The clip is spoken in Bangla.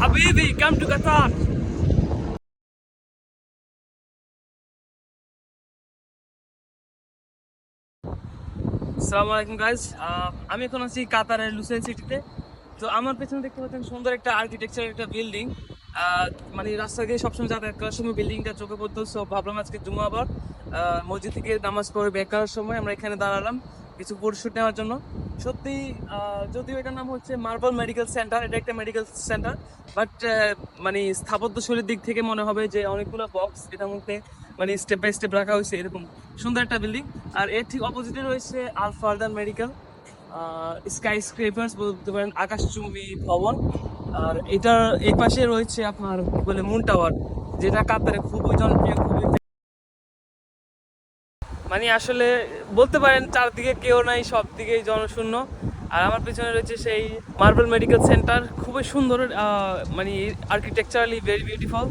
Habibi, come to Qatar. আসসালামু আলাইকুম গাইজ আমি এখন আছি কাতারের লুসেন সিটিতে তো আমার পেছনে দেখতে পাচ্ছেন সুন্দর একটা আর্কিটেকচার একটা বিল্ডিং মানে রাস্তা দিয়ে সবসময় যাতায়াত করার সময় বিল্ডিংটা চোখে পড়তো সো ভাবলাম আজকে জুমা আবার আহ, মসজিদ থেকে নামাজ পড়ে বের করার সময় আমরা এখানে দাঁড়ালাম। কিছু ফটোশুট নেওয়ার জন্য। সত্যি যদিও এটার নাম হচ্ছে মার্বল মেডিকেল সেন্টার এটা একটা মেডিকেল সেন্টার বাট মানে স্থাপত্য শৈলীর দিক থেকে মনে হবে যে অনেকগুলো বক্স এটার মধ্যে মানে স্টেপ বাই স্টেপ রাখা হয়েছে এরকম সুন্দর একটা বিল্ডিং আর এর ঠিক অপোজিটে রয়েছে আল ফারদান মেডিকেল স্কাই স্ক্রেপার্স বলতে পারেন, আকাশচুম্বী ভবন। আর এটার এই পাশে রয়েছে আপনার বলে মুন টাওয়ার যেটা কাতারে খুবই জনপ্রিয়, খুবই মানে আসলে বলতে পারেন চারদিকে কেউ নাই সব দিকেই জনশূন্য। আর আমার পেছনে রয়েছে সেই মার্বেল মেডিকেল সেন্টার খুবই সুন্দর মানে আর্কিটেকচারালি ভেরি বিউটিফুল